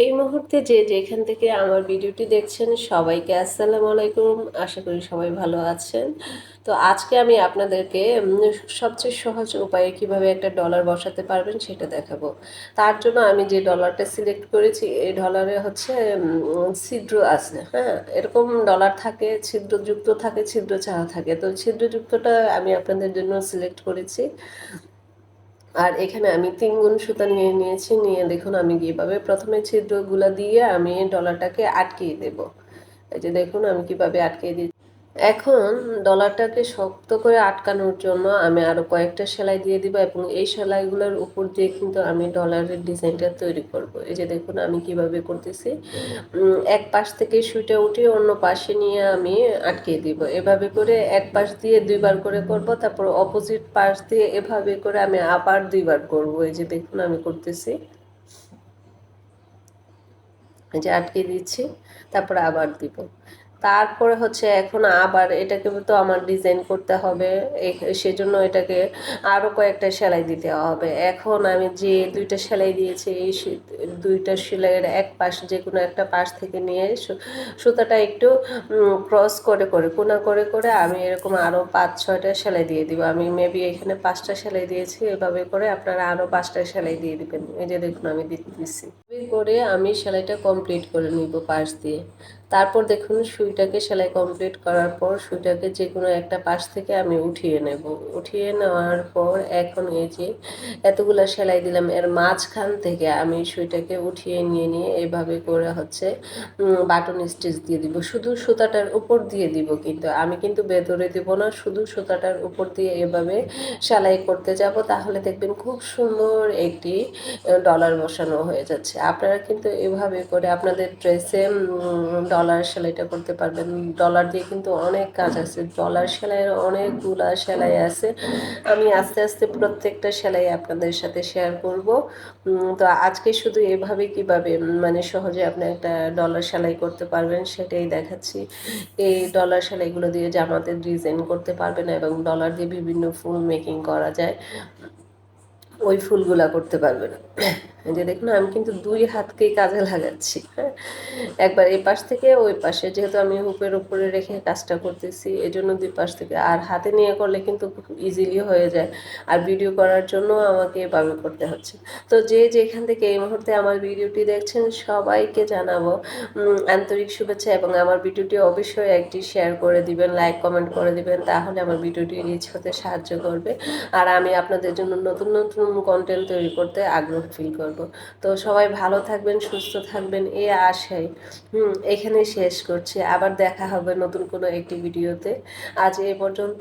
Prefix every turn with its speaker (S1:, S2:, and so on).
S1: এই মুহূর্তে যে যেখান থেকে আমার ভিডিওটি দেখছেন, সবাইকে আসসালামু আলাইকুম। আশা করি সবাই ভালো আছেন। তো আজকে আমি আপনাদেরকে সবচেয়ে সহজ উপায়ে কীভাবে একটা ডলার বসাতে পারবেন সেটা দেখাবো। তার জন্য আমি যে ডলারটা সিলেক্ট করেছি, এই ডলারে হচ্ছে ছিদ্র আছে হ্যাঁ? এরকম ডলার থাকে, ছিদ্রযুক্ত থাকে, ছিদ্র ছাড়া থাকে। তো ছিদ্রযুক্তটা আমি আপনাদের জন্য সিলেক্ট করেছি। আর এখানে আমি তিন গুণ সুতা নিয়ে নিয়েছি, নিয়ে দেখুন আমি কীভাবে প্রথমে ছিদ্রগুলো দিয়ে আমি ডলারটাকে আটকিয়ে দেব। এই যে দেখুন আমি কীভাবে আটকিয়ে দিই এখন ডলারটাকে শক্ত করে আটকানোর জন্য আমি আরও কয়েকটা সেলাই দিয়ে দিব এবং এই সেলাইগুলোর উপর দিয়ে কিন্তু আমি ডলারের ডিজাইনটা তৈরি করব। এই যে দেখুন আমি কীভাবে করতেছি। এক পাশ থেকে সুইটা উঠিয়ে অন্য পাশে নিয়ে আমি আটকিয়ে দিব। এভাবে করে এক পাশ দিয়ে দুইবার করে করব, তারপর অপোজিট পাশ দিয়ে এভাবে করে আমি আবার দুইবার করব। এই যে দেখুন আমি করতেছি। যে আটকে দিচ্ছি, তারপরে আবার দিব। তারপরে হচ্ছে এখন আবার এটাকে তো আমার ডিজাইন করতে হবে। সেজন্য এটাকে আরও কয়েকটা সেলাই দিতে হবে। এখন আমি যে দুইটা সেলাই দিয়েছি, এই দুইটা সেলাইয়ের এক পাশ যে কোনো একটা পাশ থেকে নিয়ে সুতাটা একটু ক্রস করে করে, কোনা করে করে আমি এরকম আরও পাঁচ, ছয়টা সেলাই দিয়ে দিব। আমি মেবি এখানে পাঁচটা সেলাই দিয়েছি, এভাবে করে আপনারা আরও পাঁচটা সেলাই দিয়ে দিবেন। এই যে দেখুন আমি দিয়ে দিচ্ছি করে আমি সেলাইটা কমপ্লিট করে নিব পাশ দিয়ে। তারপর দেখুন সুইটাকে সেলাই কমপ্লিট করার পর সুইটাকে যে কোনো একটা পাশ থেকে আমি উঠিয়ে নেব। উঠিয়ে নেওয়ার পর এখন এই যে এতগুলা সেলাই দিলাম, এর মাঝখান থেকে আমি সুইটাকে উঠিয়ে নিয়ে নিয়ে এভাবে করে হচ্ছে বাটন স্টিচ দিয়ে দিব। শুধু সুতাটার উপর দিয়ে দিব কিন্তু, আমি কিন্তু ভেতরে দিব না, শুধু সুতাটার উপর দিয়ে এভাবে সেলাই করতে যাব। তাহলে দেখবেন খুব সুন্দর একটি ডলার বসানো হয়ে যাচ্ছে। আপনারা কিন্তু এভাবে করে আপনাদের ড্রেসে ডলার সেলাইটা করতে পারবেন। ডলার দিয়ে কিন্তু অনেক কাজ আছে। ডলার সেলাইয়ের অনেকগুলা সেলাই আছে। আমি আস্তে আস্তে প্রত্যেকটা সেলাই আপনাদের সাথে শেয়ার করব। তো আজকে শুধু এভাবে কীভাবে মানে সহজে আপনি একটা ডলার সেলাই করতে পারবেন সেটাই দেখাচ্ছি। এই ডলার সেলাইগুলো দিয়ে জামাতে ডিজাইন করতে পারবেন এবং ডলার দিয়ে বিভিন্ন ফুল মেকিং করা যায়। ওই ফুলগুলা করতে পারবে না। যে দেখুন, আমি কিন্তু দুই হাতকেই কাজে লাগাচ্ছি। হ্যাঁ একবার এই পাশ থেকে ওই পাশে, যেহেতু আমি হুপের উপরে রেখে কাজটা করতেছি এই জন্য দুই পাশ থেকে। আর হাতে নিয়ে করলে কিন্তু ইজিলি হয়ে যায়। আর ভিডিও করার জন্য আমাকে এভাবে করতে হচ্ছে। তো যে যেখান থেকে এই মুহূর্তে আমার ভিডিওটি দেখছেন, সবাইকে জানাব আন্তরিক শুভেচ্ছা এবং আমার ভিডিওটি অবশ্যই একটি শেয়ার করে দিবেন লাইক কমেন্ট করে দিবেন, তাহলে আমার ভিডিওটি রিচ হতে সাহায্য করবে। আর আমি আপনাদের জন্য নতুন নতুন কন্টেন্ট তৈরি করতে আগ্রহ ফিল করব। তো সবাই ভালো থাকবেন, সুস্থ থাকবেন এই আশাই। হুম এখানে শেষ করছি। আবার দেখা হবে নতুন কোনো একটি ভিডিওতে আজ এ পর্যন্ত